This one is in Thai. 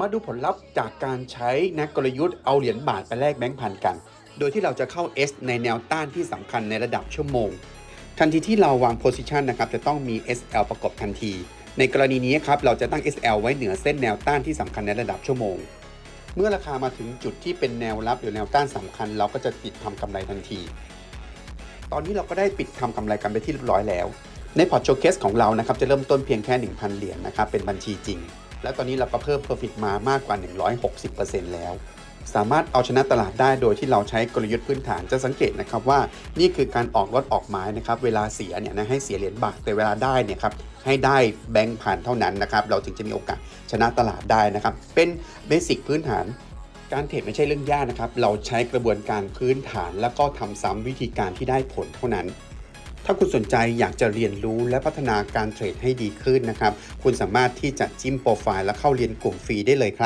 มาดูผลลัพธ์จากการใช้นักกลยุทธ์เอาเหรียญบาทไปแลกแบงค์พันกัน โดยที่เราจะเข้า S ในแนวต้านที่สำคัญในระดับชั่วโมง ทันทีที่เราวาง position นะครับจะต้องมี SL ประกบทันที ในกรณีนี้ครับเราจะตั้ง SL ไว้เหนือเส้นแนวต้านที่สำคัญในระดับชั่วโมง เมื่อราคามาถึงจุดที่เป็นแนวรับหรือแนวต้านสำคัญ เราก็จะปิดทำกำไรทันที ตอนนี้เราก็ได้ปิดทำกำไรกันไปที่เรียบร้อยแล้ว ในพอร์ตโชว์เคสของเรานะครับจะเริ่มต้นเพียงแค่ 1,000 เหรียญนะครับเป็นบัญชีจริง แล้วตอนนี้เราก็เพิ่ม Profit มามากกว่า 160%แล้ว สามารถเอาชนะตลาดได้โดยที่เราใช้กลยุทธ์พื้นฐานจะสังเกตนะครับว่านี่คือการออกรถออกไม้นะครับเวลาเสียเนี่ยนะให้เสียเหรียญบาทแต่เวลาได้เนี่ยครับให้ได้แบงค์ผ่านเท่านั้นนะครับเราถึงจะมีโอกาสชนะตลาดได้นะครับเป็นเบสิกพื้นฐานการเทรดไม่ใช่เรื่องยากนะครับ เราใช้กระบวนการพื้นฐาน แล้วก็ทำซ้ำวิธีการที่ได้ผลเท่านั้น ถ้าคุณสนใจอยากจะเรียนรู้และพัฒนาการเทรดให้ดีขึ้นนะครับ คุณสามารถที่จะจิ้มโปรไฟล์และเข้าเรียนกลุ่มฟรีได้เลยครับ